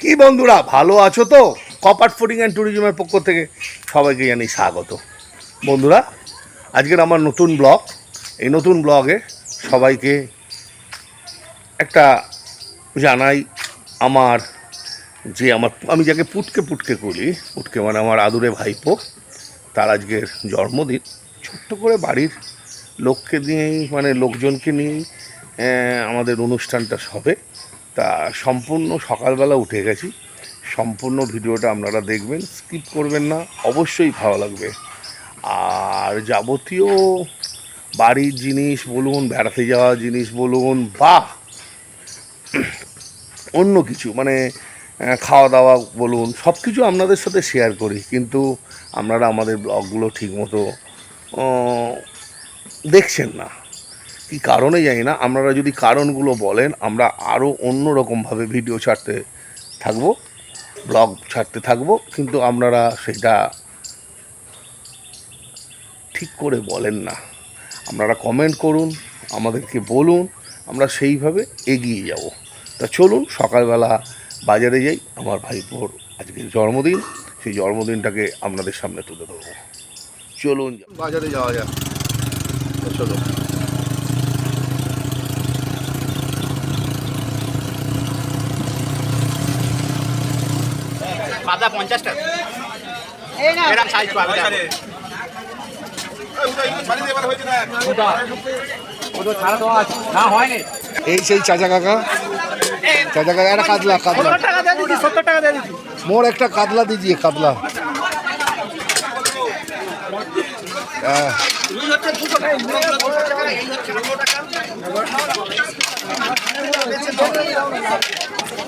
কি বন্ধুরা, ভালো আছো তো? কপাট ফুডিং অ্যান্ড ট্যুরিজমের পক্ষ থেকে সবাইকে জানি স্বাগত। বন্ধুরা, আজকের আমার নতুন ব্লগ, এই নতুন ব্লগে সবাইকে একটা জানাই আমার যে আমার, আমি যাকে পুটকে পুটকে করি, পুটকে মানে আমার আদুরে ভাইপো, তার আজকের জন্মদিন। ছোট্ট করে বাড়ির লোককে নিয়েই মানে লোকজনকে নিয়েই আমাদের অনুষ্ঠানটা হবে। তা সম্পূর্ণ সকালবেলা উঠে গেছি। সম্পূর্ণ ভিডিওটা আপনারা দেখবেন, স্কিপ করবেন না, অবশ্যই ভালো লাগবে। আর যাবতীয় বাড়ির জিনিস বলুন, বেড়াতে যাওয়া জিনিস বলুন বা অন্য কিছু মানে খাওয়া দাওয়া বলুন সব কিছু আপনাদের সাথে শেয়ার করি। কিন্তু আপনারা আমাদের ব্লগগুলো ঠিকমতো দেখছেন না। কী কারণে জানি না, আপনারা যদি কারণগুলো বলেন, আমরা আরও অন্য রকমভাবে ভিডিও ছাড়তে থাকব ব্লগ ছাড়তে থাকব, কিন্তু আপনারা সেটা ঠিক করে বলেন না। আপনারা কমেন্ট করুন, আমাদেরকে বলুন, আমরা সেইভাবে এগিয়ে যাব। তা চলুন, সকালবেলা বাজারে যাই, আমার ভাইপোর আজকে জন্মদিন, সেই জন্মদিনটাকে আপনাদের সামনে তুলে ধরবো। চলুন, বাজারে যাওয়া যাক। তো পঞ্চাশ টাকা এরকম সাইজ পাবে এই সেই চাচা কাকা। চাচা কাকা একটা কাতলা কাতলা। টাকা দিয়ে দিচ্ছি সত্তর দিয়ে মোর একটা কাতলা দিজিয়ে কাতলা। হ্যাঁ।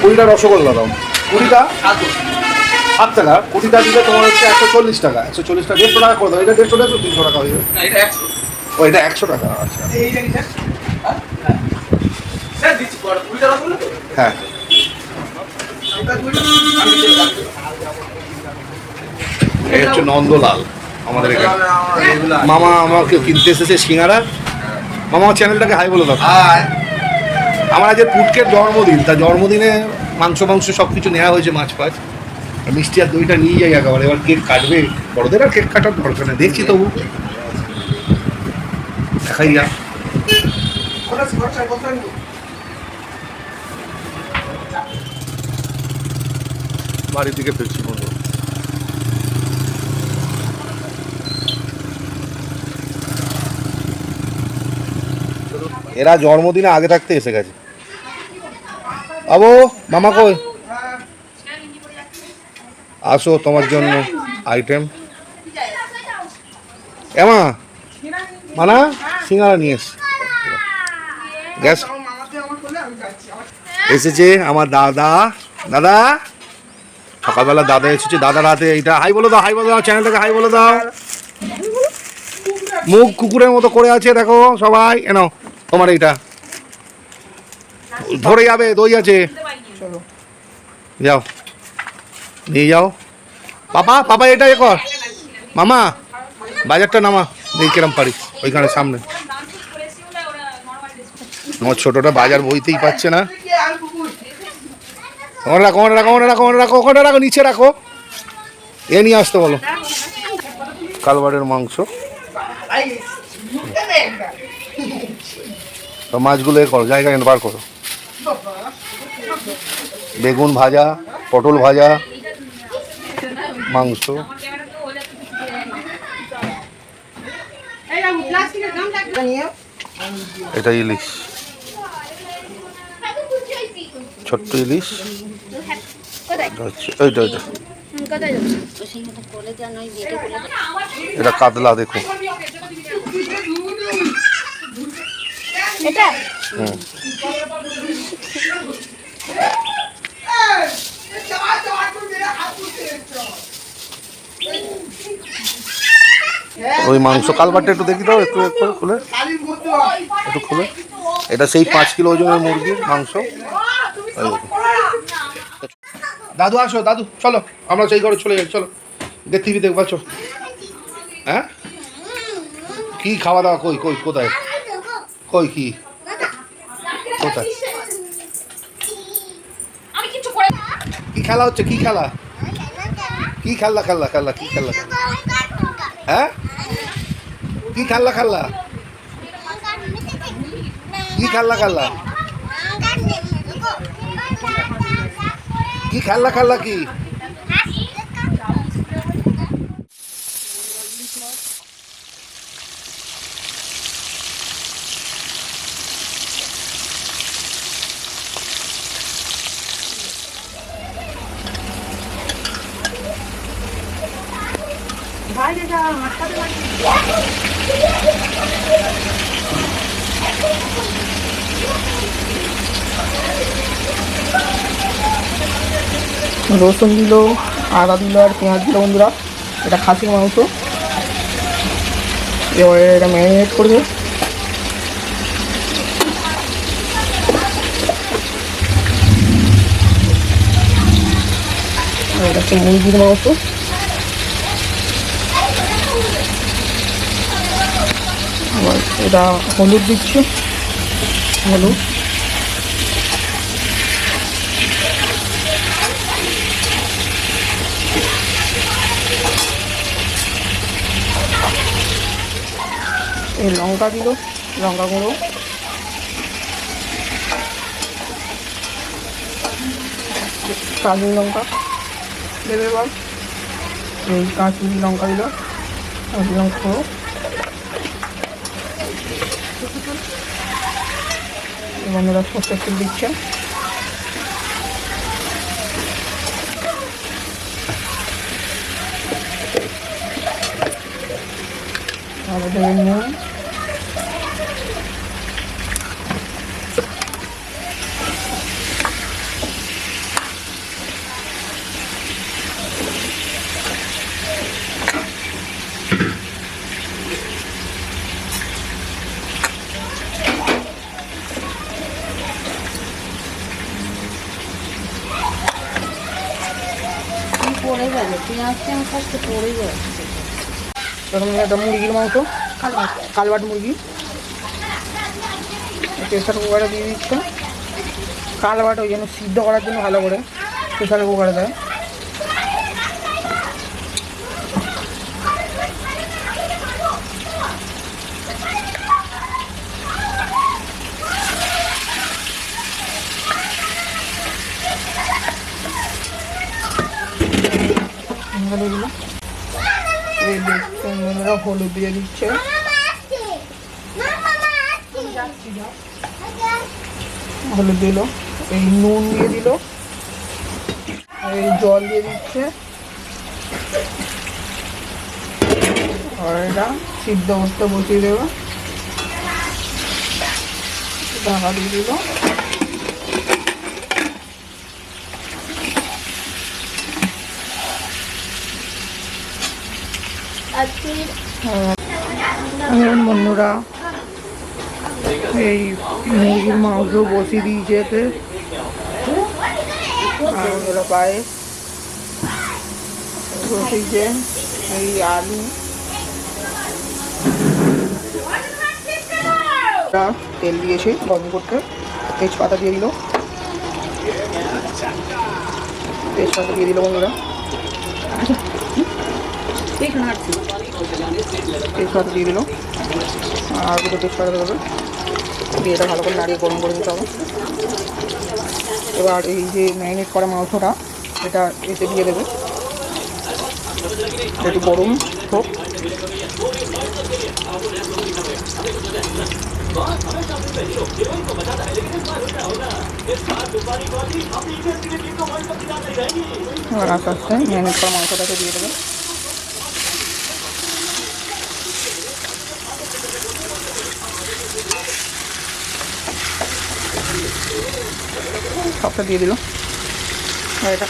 কুড়িটা রসগোল্লা দাও। কুড়িটা? সাত টাকা। কুড়িটা দিলে তোমার হচ্ছে একশো চল্লিশ টাকা। একশো চল্লিশ টাকা দেড়শো টাকা করে দাও। এটা দেড়শো টাকা তিনশো টাকা হয়ে যাবে। ও এটা একশো টাকা আচ্ছা। হ্যাঁ এই হচ্ছে নন্দলাল আমাদের এখানে। মামা আমাকে কিনতে এসেছে সিঙ্গারা। মামা চ্যানেলটাকে হাই বলে দাও। আমার আজকে পুটকের জন্মদিন, তা জন্মদিনে মাংস মাংস সব কিছু নেওয়া হয়েছে মাছ ফাছ মিষ্টি আর দইটা নিয়ে যাই একেবারে, এবার কেক কাটবে, বড়দের আর কেক কাটার দরকার নেই, দেখছি তবু। দেখাই যা বাড়ির দিকে ফিরছি বন্ধু এরা জন্মদিনে আগে থাকতে এসে গেছে। আবো, মামা কই? আসো তোমার জন্য আইটেম এমা, মানা, সিঙ্গারা নিয়ে এস। গ্যাস। এসেছে আমার দাদা। দাদা, সকালবেলা দাদা এসেছে, দাদার হাতে এইটা। হাই বলে দাও, হাই বলে দাও চ্যানেলটাকে হাই বলে দাও। মুখ কুকুরের মতো করে আছে, দেখো সবাই এনো তোমার এইটা। ধরে যাবে দই আছে। যাও। নিয়ে যাও। পাপা পাপা এটা এ কর। মামা বাজারটা নামা। দেখি কিরম পারিস ওইখানে সামনে। আমার ছোটটা বাজার বইতেই পাচ্ছে না। ওখানে রাখো ওখানে রাখো ওখানে রাখো ওখানে রাখো ওখানে রাখো নিচে রাখো। এ নিয়ে আসতে বলো। কালবারের মাংস। তো মাছগুলো এ করো, জায়গা বার করো। বেগুন ভাজা, পটল ভাজা, মাংস। এটা ইলিশ। ছোট্ট ইলিশ। এটা কাতলা, দেখো। ওই মাংস কালবারটা একটু দেখি দাও একটু একটু খুলে। একটু খুলে। এটা সেই পাঁচ কিলো ওজনের মুরগির মাংস। দাদু আসো দাদু চলো। আমরা সেই ঘরে চলে যাই চলো। দেখ টিভি দেখব হ্যাঁ? কী খাওয়া দাওয়া? কই কই কোথায়? কই কি? কোথায়? কি খেলা হচ্ছে? কি খেলা? কি খেললা খেললা খেললা কি খেললা হ্যাঁ? কি খেললা খেললা কি খেললা খেললা কি খেললা খেললা কি? রসুন দিল, আদা দিল আর পেঁয়াজ দিল বন্ধুরা। এটা খাসির মাংস। এবারে এটা ম্যারিনেট করবে আর এটা হচ্ছে মুরগির মাংস। এটা হলুদ দিচ্ছে। হলুদ। এই লঙ্কা দিল, লঙ্কা গুঁড়ো। কাজু লঙ্কা দেবে এবার। এই কাঁচুরি লঙ্কা দিল কাঁচুরি লঙ্কা গুঁড়ো এই বন্ধুরা সর্ষের তেল পড়ে যাবে পেঁয়াজ পেঁয়াজ আসতে পড়ে যাবে প্রথমে একটা মুরগির মাংস কালবাট। মুরগি। প্রেশার কুকারে দিয়ে দিচ্ছে। কালবাট ওই জন্য সিদ্ধ করার জন্য ভালো করে প্রেশার কুকারে দেয় হলুদ দিল এই দেখছেন বন্ধুরা হলুদ দিয়ে দিচ্ছে। হলুদ দিল, এই নুন দিয়ে দিল, এই জল দিয়ে দিচ্ছে। আর এটা সিদ্ধ করতে বসিয়ে দেবে। ঢাকা দিয়ে দিল। এখন বন্ধুরা এই মুরগির মাংস বসিয়ে দিয়েছে আর হলো পায়ে বসিয়েছে, এই আলু। তেল দিয়েছে গরম করতে, তেজপাতা দিয়ে দিল। তেজপাতা দিয়ে দিল বন্ধুরা। তেজপাতা দিয়ে দিল। আর দুটো তেজপাতা দেবে। দিয়ে এটা ভালো করে নাড়িয়ে গরম করে দিতে হবে। এবার এই যে ম্যারিনেট করা মাংসটা, এটা এতে দিয়ে দেবে। একটু গরম হোক। এবার আস্তে আস্তে ম্যারিনেট করা মাংসটাকে দিয়ে দেবে। মশলা দিয়ে দিল আর এটা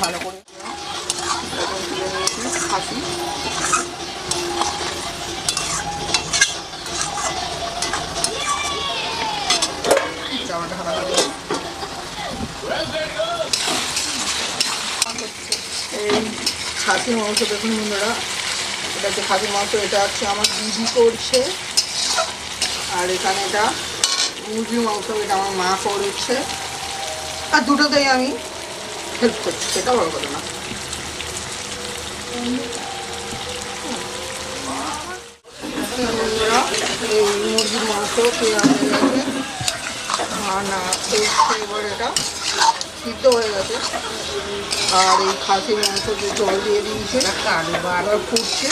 ভালো করে খাসি। খাসির মাংস দেখুন বন্ধুরা। এটা হচ্ছে খাসির মাংস, এটা হচ্ছে আমার দিদি করছে। আর এখানে এটা মুরগির মাংস এটা আমার মা করেছে। আর দুটোতেই আমি হেল্প করছি সেটা বড় কথা না। মুরগির মাংস আর না এবার এটা সিদ্ধ হয়ে গেছে আর এই খাসির মাংসতে জল দিয়ে দিয়েছে কালবার। ফুটছে।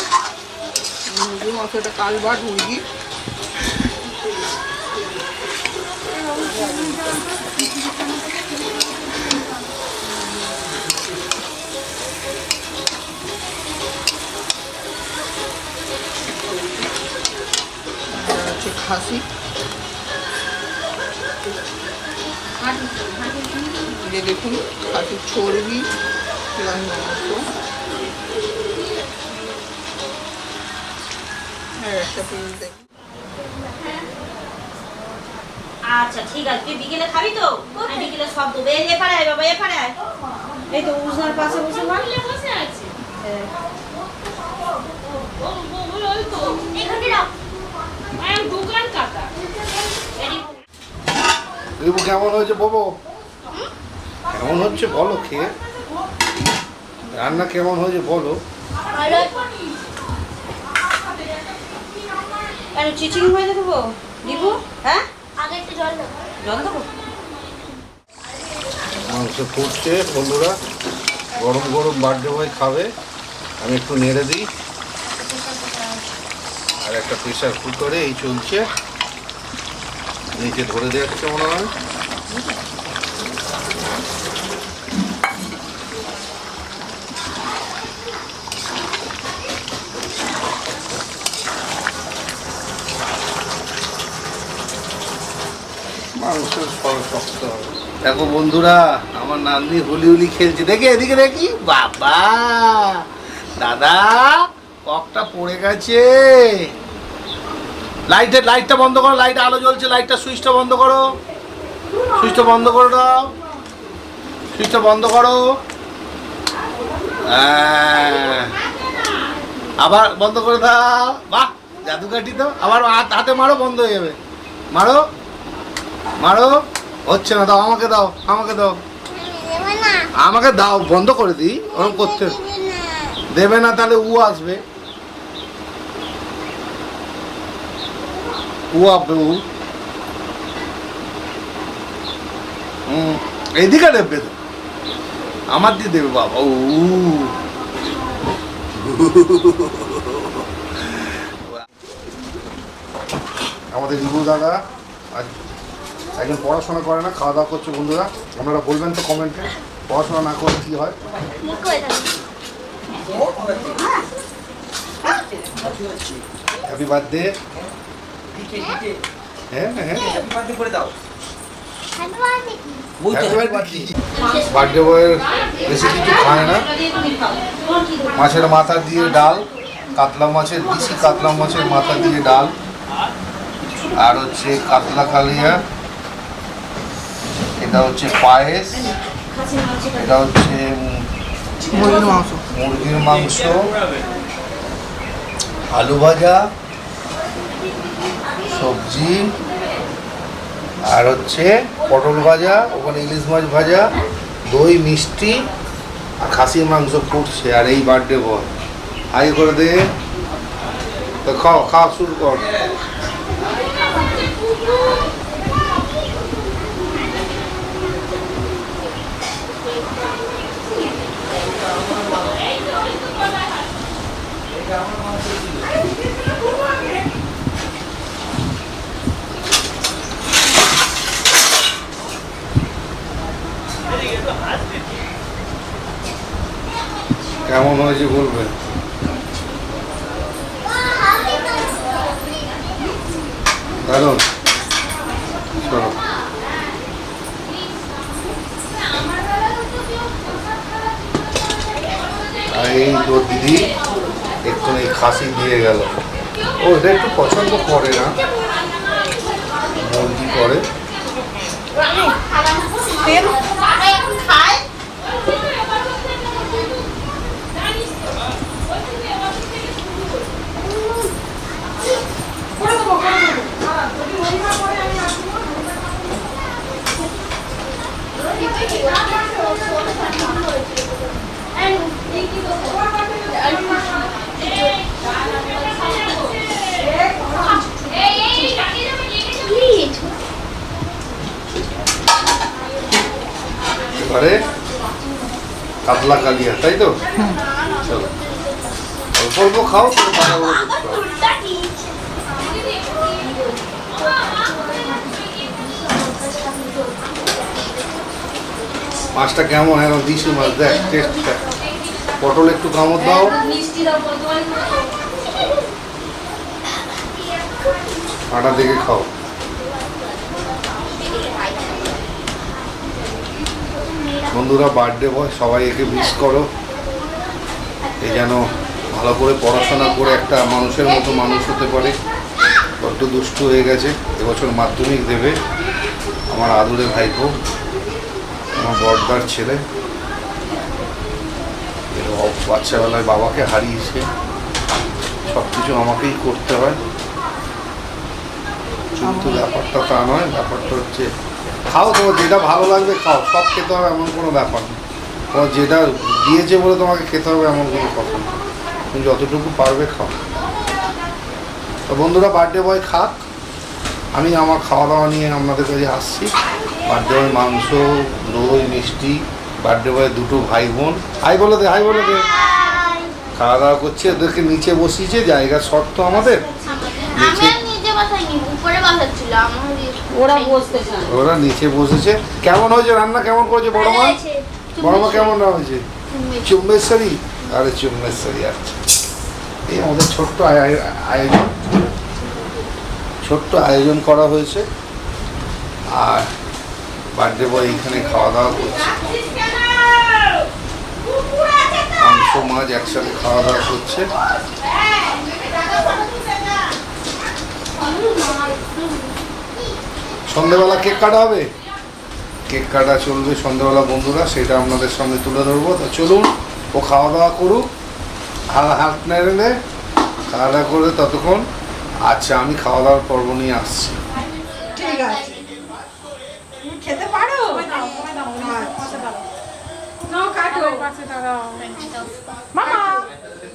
মুরগির মাংস এটা কালবার মুরগি এটা হচ্ছে খাসি যে দেখুন খাসির চর্বি প্লাস মাংস একটা পিস দেখুন আচ্ছা ঠিক আছে। তুই বিকেলে খাবি তো? আমি বিকেলে সব দেবো। এই এপারে আয় বাবা এপারে আয় এই তো উজনার পাশে বসে বসে আছে। লেবু কেমন হয়েছে বলো? কেমন হচ্ছে বলো খেয়ে? রান্না কেমন হয়েছে বলো? কেন চিচিং হয়ে দেবো দিবু হ্যাঁ? জল দেবো। মাংস ফুটছে বন্ধুরা গরম গরম বার্থডে বয় খাবে। আমি একটু নেড়ে দিই। আর একটা প্রেশার কুকারে এই চলছে। নিচে ধরে যাচ্ছে মনে হয়। দেখো বন্ধুরা, আমার নাতনি হুলি হুলি খেলছে। দেখে এদিকে দেখি। বাবা! দাদা, ককটা পড়ে গেছে। লাইটের লাইটটা বন্ধ করো লাইট আলো জ্বলছে লাইটটা সুইচটা বন্ধ করো। সুইচটা বন্ধ করে দাও। সুইচটা বন্ধ করো। হ্যাঁ। আবার বন্ধ করে দাও। বাহ জাদুকাঠি তো। আবার হাতে মারো, বন্ধ হয়ে যাবে। মারো। মারো। হচ্ছে না, দাও, আমাকে দাও আমাকে দাও। আমাকে দাও, বন্ধ করে দিই ওরকম করতে। দেবে না, তাহলে উ আসবে। উ আসবে, উ। এইদিকে দেবে। তো আমার দিয়ে দেবে বাবা, উ। আমাদের দাদা, আজ একজন পড়াশোনা করে না খাওয়া দাওয়া করছে বন্ধুরা আপনারা বলবেন তো কমেন্টে পড়াশোনা না করলে কী হয়? হ্যাপি বার্থডে হ্যাঁ হ্যাঁ বার্থডে বয়ের বেশি কিছু খায় না। মাছের মাথা দিয়ে ডাল কাতলা মাছের দেশি কাতলা মাছের মাথা দিয়ে ডাল। আর হচ্ছে কাতলা কালিয়া। এটা হচ্ছে পায়েস এটা হচ্ছে মুরগির মাংস। মুরগির মাংস আলু ভাজা সবজি আর হচ্ছে পটল ভাজা ওখানে ইলিশ মাছ ভাজা দই মিষ্টি আর খাসির মাংস ফুটছে আর এই বার্থডে বয় হাই করে দে। তো খাও খাওয়া শুরু কর। কেমন হয়েছে বলবেন চলো। আর এই তোর দিদি একটু খাসি দিয়ে গেল। ও এটা একটু পছন্দ করে না? মুরগি করে। এবারে কাতলা কালিয়া তাই তো? হ্যাঁ। চলো। অল্প অল্প খাও তারপর মাছটা কেমন এখন দিশি মাছ, দেখ টেস্টটা পটল একটু কামড় দাও। আটা দেখে খাও। বন্ধুরা বার্থডে বয় সবাই একে মিস করো। এই যেন ভালো করে পড়াশোনা করে একটা মানুষের মতো মানুষ হতে পারে। বড্ড দুষ্ট হয়ে গেছে। এবছর মাধ্যমিক দেবে আমার আদুরে ভাইপো। আমার ছেলে। বাচ্চাবেলায় বাবাকে হারিয়েছে। সব কিছু আমাকেই করতে হয়। কিন্তু ব্যাপারটা তা নয়, ব্যাপারটা হচ্ছে খাও তোমার যেটা ভালো লাগবে খাও, সব খেতে হবে এমন কোনো ব্যাপার নেই তোমার যেটা দিয়েছে বলে তোমাকে খেতে হবে এমন কোনো কথা তুমি যতটুকু পারবে খাও। তো বন্ধুরা বার্থডে বয় খাক। আমি আমার খাওয়া দাওয়া নিয়ে আপনাদের কাছে আসছি। বার্থডে বয় মাংস দই মিষ্টি বার্থডে বয় দুটো ভাই বোন হাই বলে দে হাই বলে দে। খাওয়া দাওয়া করছে ওদেরকে নিচে বসিয়েছে জায়গা শর্ত আমাদের। ওরা ওরা নিচে বসেছে। কেমন হয়েছে রান্না? কেমন করেছে বড় মা? বড় মা কেমন হয়েছে? চুম্বেশ্বরী। আরে চুম্বেশ্বরী আচ্ছা এই আমাদের ছোট্ট আয়- আয়- আয়োজন। ছোট্ট আয়োজন করা হয়েছে। আর বার্থডে বয় এখানে খাওয়া দাওয়া করছে। মাংস, মাছ একসাথে খাওয়া দাওয়া করছে। সন্ধেবেলা কেক কাটা হবে? কেক কাটা চলবে সন্ধ্যাবেলা বন্ধুরা, সেটা আপনাদের সামনে তুলে ধরবো। তো চলুন, ও খাওয়া দাওয়া করুক। হাত হাত নেড়ে, খাওয়া দাওয়া করে ততক্ষণ। আচ্ছা আমি খাওয়া দাওয়ার পর্ব নিয়ে আসছি। ঠিক আছে তুমি খেতে পারো আচ্ছা। নাও কাটো মামা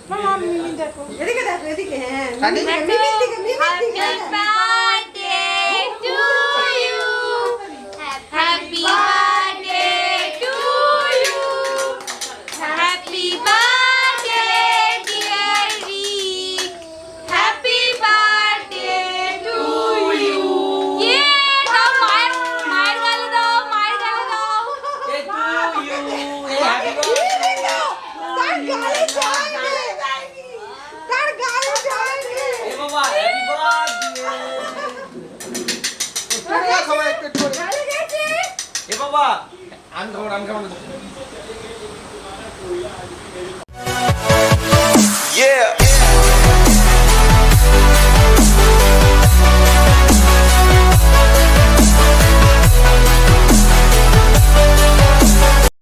মামা মিমি দেখো। এদিকে দেখো এদিকে হ্যাঁ মিমির দিকে মিমির দিকে মিমির দিকে birthday to you. 봐. 안 가만 안 가만 Yeah